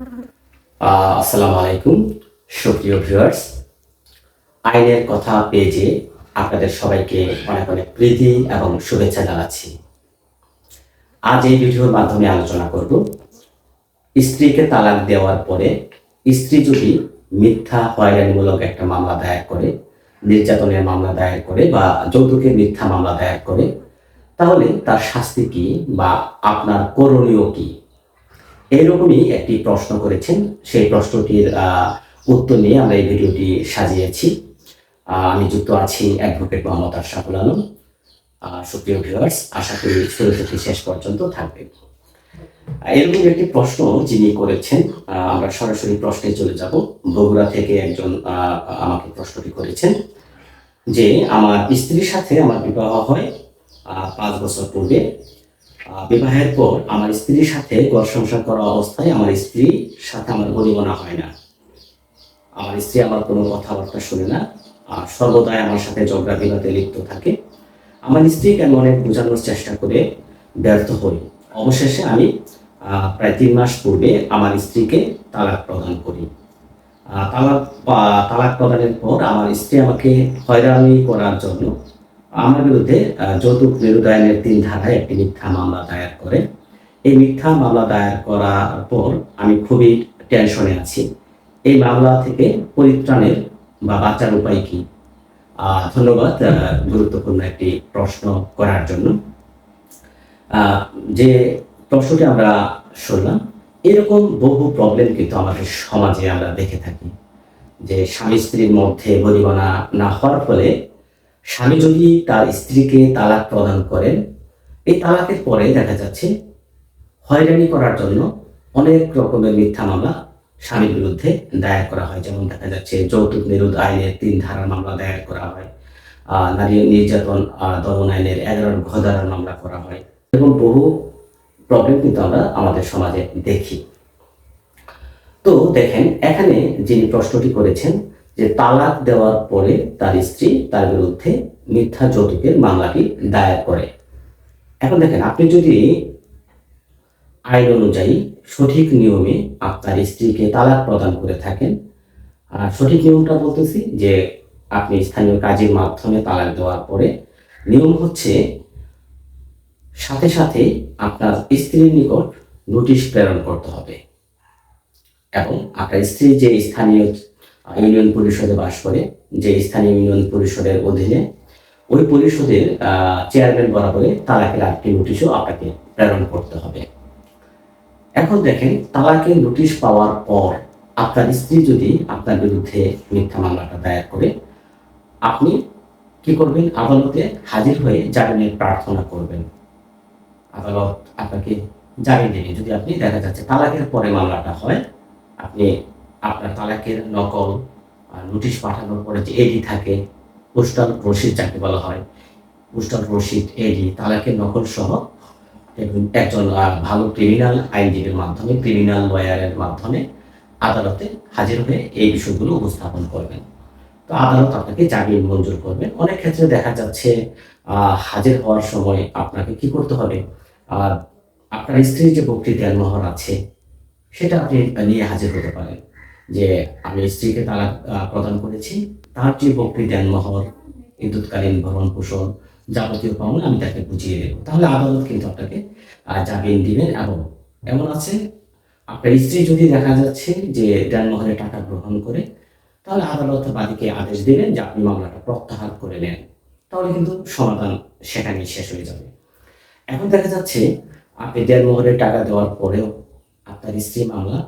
আসসালামু আলাইকুম। সুপ্রিয় ভিউয়ার্স আইনের কথা পেজে আপনাদের সবাইকে অনেক অনেক প্রীতি এবং শুভেচ্ছা জানাচ্ছি। আজ এই ভিডিওর মাধ্যমে আলোচনা করব, স্ত্রীকে তালাক দেওয়ার পরে স্ত্রী যদি মিথ্যা, হয়রানিমূলক একটা মামলা দায়ের করে, নির্যাতনের মামলা দায়ের করে বা যৌতুকের মিথ্যা মামলা দায়ের করে, তাহলে তার শাস্তি কি বা আপনার করণীয় কি? এইরকমই একটি প্রশ্ন করেছেন। সেই প্রশ্নটির উত্তর নিয়ে আমরা এই ভিডিওটি সাজিয়েছি। আমি যুক্ত আছি অ্যাডভোকেট মোহাম্মদ আশরাফুল আলম। সুপ্রিয় ভিউয়ার্স, আশা করি শুরু থেকে শেষ পর্যন্ত থাকবে। এরকম একটি প্রশ্ন যিনি করেছেন আমরা সরাসরি প্রশ্নে চলে যাব। বগুড়া থেকে একজন আমাকে প্রশ্নটি করেছেন যে, আমার স্ত্রীর সাথে আমার বিবাহ হয় পাঁচ বছর পূর্বে। বিবাহের পর আমার স্ত্রীর সাথে ঘর সংসার করা অবস্থায় আমার স্ত্রীর সাথে আমার বনিবনা হয় না। আমার স্ত্রী আমার কোনো কথাবার্তা শুনে না, আর সর্বদাই আমার সাথে ঝগড়া বিবাদে লিপ্ত থাকে। আমার স্ত্রীকে আমি অনেক বোঝানোর চেষ্টা করে ব্যর্থ হই। অবশেষে আমি প্রায় তিন মাস পূর্বে আমার স্ত্রীকে তালাক প্রদান করি। তালাক তালাক প্রদানের পর আমার স্ত্রী আমাকে হয়রানি করার জন্য আমার বিরুদ্ধে যৌতুক আইনের তিন ধারায় একটি মিথ্যা মামলা দায়ের করে। এই মিথ্যা মামলা দায়ের করার পর আমি খুবই টেনশনে আছি। এই মামলা থেকে পরিত্রাণের বা বাঁচার উপায় কি? ধন্যবাদ গুরুত্বপূর্ণ একটি প্রশ্ন করার জন্য। যে প্রশ্নটি আমরা শুনলাম, এরকম বহু প্রবলেম কিন্তু আমাদের সমাজে আমরা দেখে থাকি। যে স্বামী স্ত্রীর মধ্যে বনিবনা না হওয়ার ফলে স্বামী যদি তার স্ত্রীকে তালাক প্রদান করেন, এই তালাকের পরে দেখা যাচ্ছে হয়রানি করার জন্য অনেক রকমের মিথ্যা মামলা স্বামীর বিরুদ্ধে দায়ের করা হয়। যেমন দেখা যাচ্ছে যৌতুক নিরোধ আইনের তিন ধারার মামলা দায়ের করা হয় নারী নির্যাতন দমন আইনের এগারো ঘ ধারার মামলা করা হয় এবং বহু প্রবলেম কিন্তু আমরা আমাদের সমাজে দেখি। তো দেখেন, এখানে যিনি প্রশ্নটি করেছেন যে তালাক দেওয়ার পরে তার স্ত্রী তার বিরুদ্ধে মিথ্যা যৌতুকের মামলাটি দায়ের করে। এখন দেখেন, আপনি যদি আইন অনুযায়ী সঠিক নিয়মে আপনার স্ত্রীকে তালাক প্রদান করে থাকেন, আর সঠিক নিয়মটা বলতেছি যে আপনি স্থানীয় কাজের মাধ্যমে তালাক দেওয়ার পরে, নিয়ম হচ্ছে সাথে সাথে আপনার স্ত্রীর নিকট নোটিশ প্রেরণ করতে হবে। এবং আপনার স্ত্রী যে স্থানীয় ইউনিয়ন পরিষদে বাস করে, যে স্থানীয় ইউনিয়ন পরিষদের অধীনে ওই পরিষদের চেয়ারম্যান বরাবরে তালাকের আরেকটি নোটিশও আপনাকে প্রেরণ করতে হবে। এখন দেখেন, তালাকের নোটিশ পাওয়ার পর আপনার স্ত্রী যদি আপনার বিরুদ্ধে মিথ্যা মামলাটা দায়ের করে, আপনি কি করবেন? আদালতে হাজির হয়ে জামিনের প্রার্থনা করবেন। আদালত আপনাকে জামিন দেবে। যদি আপনি দেখা যাচ্ছে তালাকের পরে মামলাটা হয়, আপনি আপনার তালাকের নকল নোটিশ পাঠানোর পরে যে এডি থাকে পোস্টাল রসিদ যাকে বলা হয় পোস্টাল রসিদ এডি তালাকের নকল সহ একজন ভালো ক্রিমিনাল আইনজীবীর মাধ্যমে ক্রিমিনাল লয়ারের মাধ্যমে আদালতে হাজির হয়ে এই বিষয়গুলো উপস্থাপন করবেন। তো আদালত আপনাকে জামিন মঞ্জুর করবেন। অনেক ক্ষেত্রে দেখা যাচ্ছে হাজির হওয়ার সময় আপনাকে কি করতে হবে? আর আপনার স্ত্রীর যে বক্তৃতার মহর আছে, সেটা আপনি নিয়ে হাজির হতে পারেন। যে আমি স্ত্রীকে তালাক প্রদান করেছি, তার যে বক্তৃতার মহর, বিদ্যুৎকালীন ভরণ পোষণ যাবতীয় পাওনা আমি তাকে বুঝিয়ে দেবো। তাহলে আদালত কিন্তু আপনাকে জামিন দিবেন এবং এমন আছে, আপনার স্ত্রী যদি দেখা যাচ্ছে যে দেনমোহরে টাকা গ্রহণ করে, তাহলে আদালত বাদীকে আদেশ দিবেন যে আপনি মামলাটা প্রত্যাহার করে নেন। তাহলে কিন্তু সমাধান সেখানেই শেষ হয়ে যাবে। এখন দেখা যাচ্ছে, আপনি দেড়মোহরের টাকা দেওয়ার পরেও আপনার স্ত্রী মামলা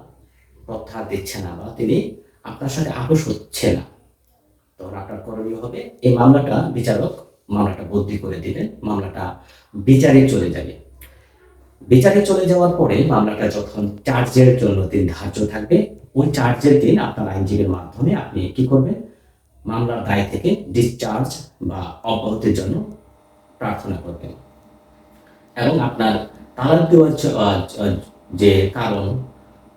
প্রত্যাহার দিচ্ছে না বা তিনি আপনার সাথে আপোষ হচ্ছে না। তখন আপনার করণীয় হবে, এই মামলাটা বিচারক মামলাটা বদলি করে দিবেন, মামলাটা বিচারে চলে যাবে। বিচারে চলে যাওয়ার পরে মামলাটা যখন চার্জের জন্য দিন ধার্য থাকবে, ওই চার্জের দিন আপনার আইনজীবীর মাধ্যমে আপনি কি করবেন? মামলার দায় থেকে ডিসচার্জ বা অব্যাহতির জন্য প্রার্থনা করবেন। এবং আপনার তালাক দেওয়ার যে কারণ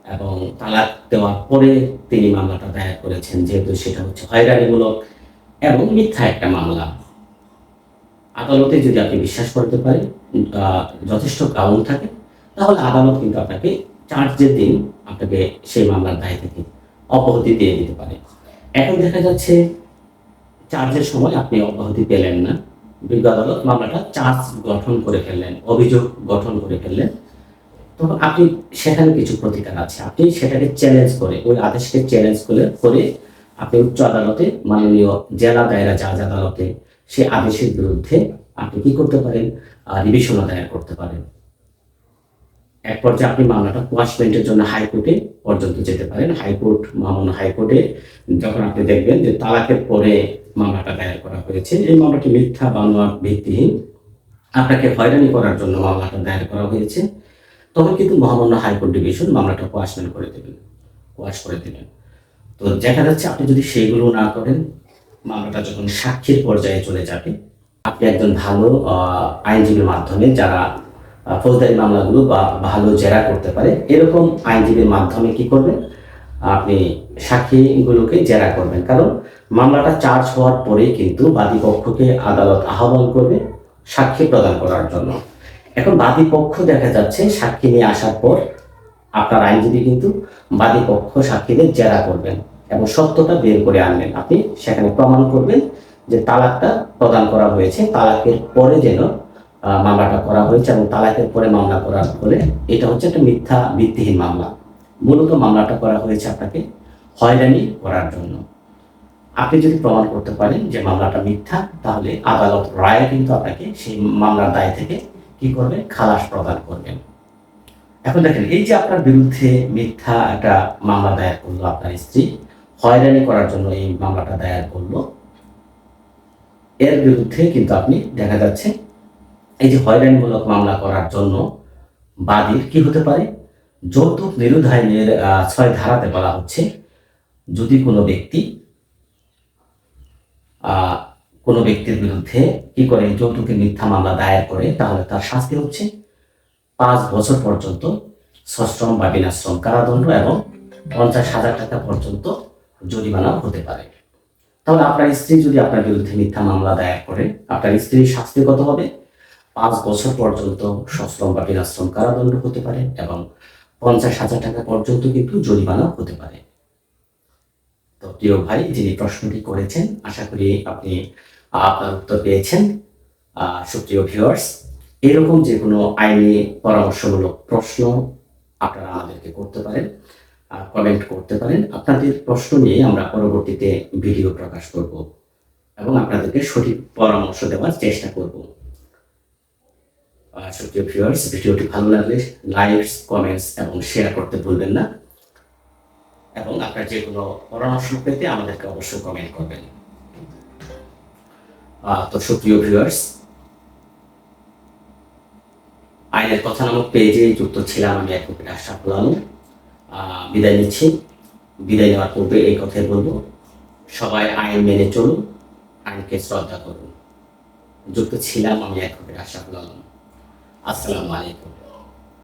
এবং তালাক দেওয়ার পরে তিনি মামলাটা দায়ের করেছেন, যেহেতু সেটা হচ্ছে হয়রানিমূলক এবং মিথ্যা একটা মামলা। আদালতে যদি আপনি বিশ্বাস করতে পারেন যথেষ্ট কারণ থাকে, তাহলে আদালত কিন্তু আপনাকে চার্জের দিন আপনাকে সেই মামলার দায় থেকে অব্যাহতি দিয়ে দিতে পারে। এখন দেখা যাচ্ছে চার্জের সময় আপনি অব্যাহতি পেলেন না। বিজ্ঞ আদালত মামলাটা চার্জ গঠন করে ফেললেন, অভিযোগ গঠন করে ফেললেন। তো আপনি সেখানে কিছু প্রতিকার আছে। আপনি সেটাকে চ্যালেঞ্জ করে, ওই আদেশকে চ্যালেঞ্জ করে করে আপনি উচ্চ আদালতে, মাননীয় জেলা দায়রা জাজ আদালতে সেই আদেশের বিরুদ্ধে আপনি কি করতে পারেন? রিভিশনও দায়ের করতে পারেন। এক পর্যায়ে আপনি মামলাটা কোয়াশমেন্টের জন্য হাইকোর্টে পর্যন্ত যেতে পারেন। হাইকোর্ট মামলা হাইকোর্টে যখন আপনি দেখবেন যে তালাকের পরে মামলাটা দায়ের করা হয়েছে, এই মামলাটি মিথ্যা বানোয়ার ভিত্তিহীন। আপনাকে হয়রানি করার জন্য মামলাটা দায়ের করা হয়েছে। তখন কিন্তু মহামান্য হাইকোর্ট ডিভিশন মামলাটা কোয়াশমেন্ট করে দেবেন কোয়াশ করে দেবেন তো দেখা যাচ্ছে আপনি যদি সেইগুলো না করেন, মামলাটা যখন সাক্ষীর পর্যায়ে চলে যাবে, আপনি একজন ভালো আইনজীবীর মাধ্যমে যারা ফৌজদারি মামলাগুলো বা ভালো জেরা করতে পারে, এরকম আইনজীবীর মাধ্যমে কি করবেন? আপনি সাক্ষীগুলোকে জেরা করবেন। কারণ মামলাটা চার্জ হওয়ার পরেই কিন্তু বাদীপক্ষকে আদালত আহ্বান করবে সাক্ষী প্রদান করার জন্য। এখন বাদী পক্ষ দেখা যাচ্ছে, সাক্ষী নিয়ে আসার পর আপনার আইনজীবী কিন্তু বাদী পক্ষ সাক্ষীদের জেরা করবেন এবং সত্যতা বের করে আনবেন। আপনি সেখানে প্রমাণ করবেন যে তালাকটা প্রদান করা হয়েছে, তালাকের পরে যেন মামলাটা করা হয়েছে এবং তালাকের পরে মামলা করার ফলে এটা হচ্ছে একটা মিথ্যা, ভিত্তিহীন মামলা। মূলত মামলাটা করা হয়েছে আপনাকে হয়রানি করার জন্য। আপনি যদি প্রমাণ করতে পারেন যে মামলাটা মিথ্যা, তাহলে আদালত রায় কিন্তু আপনাকে সেই মামলার দায় থেকে কি করবে খালাস প্রদান করবেন। এখন দেখেন, এই যে আপনার বিরুদ্ধে মিথ্যা একটা মামলা দায়ের করল আপনার স্ত্রী, হয়রানি করার জন্য এই মামলাটা দায়ের করল, এর বিরুদ্ধে কিন্তু আপনি দেখা যাচ্ছে, এই যে হয়রানিমূলক মামলা করার জন্য বাদীর কি হতে পারে? যৌতুক নিরোধ আইনের ছয় ধারাতে বলা হচ্ছে, যদি কোনো ব্যক্তি কোনো ব্যক্তির বিরুদ্ধে কি করে যৌতুকের মিথ্যা মামলা দায়ের করে, তাহলে তার শাস্তি হচ্ছে পাঁচ বছর পর্যন্ত সশ্রম বা বিনাশ্রম কারাদণ্ড এবং পঞ্চাশ হাজার টাকা পর্যন্ত জরিমানা হতে পারে। তাহলে আপনার স্ত্রী যদি আপনার বিরুদ্ধে মিথ্যা মামলা দায়ের করে, আপনার স্ত্রীর শাস্তি কত হবে? পাঁচ বছর পর্যন্ত সশ্রম বা বিনাশ্রম কারাদণ্ড হতে পারে এবং পঞ্চাশ হাজার টাকা পর্যন্ত কিন্তু জরিমানা হতে পারে। তো প্রিয় ভাই, যিনি প্রশ্নটি করেছেন, আশা করি আপনি আপনার উত্তর পেয়েছেন। সুপ্রিয় ভিউয়ার্স এরকম যে কোনো আইনি পরামর্শমূলক প্রশ্ন আপনারা আমাদেরকে করতে পারেন কমেন্ট করতে পারেন। আপনাদের প্রশ্ন নিয়ে আমরা পরবর্তীতে ভিডিও প্রকাশ করব এবং আপনাদেরকে সঠিক পরামর্শ দেওয়ার চেষ্টা করব। সুপ্রিয় ভিউয়ার্স ভিডিওটি ভালো লাগলে লাইকস কমেন্টস এবং শেয়ার করতে ভুলবেন না। এবং আপনার যে কোনো পরামর্শ পেতে আমাদেরকে অবশ্যই কমেন্ট করবেন। তো সুপ্রিয় ভিউয়ার্স আইনের কথা নামক পেজে যুক্ত ছিলাম আমি অ্যাডভোকেট আশা আহ, বিদায় নিচ্ছি। বিদায় নেওয়ার পূর্বে এই কথাই বলব সবাই আইন মেনে চলুন আইনকে শ্রদ্ধা করুন। যুক্ত ছিলাম আমি এক অ্যাডভোকেট আশা আলম। আসসালামু আলাইকুম।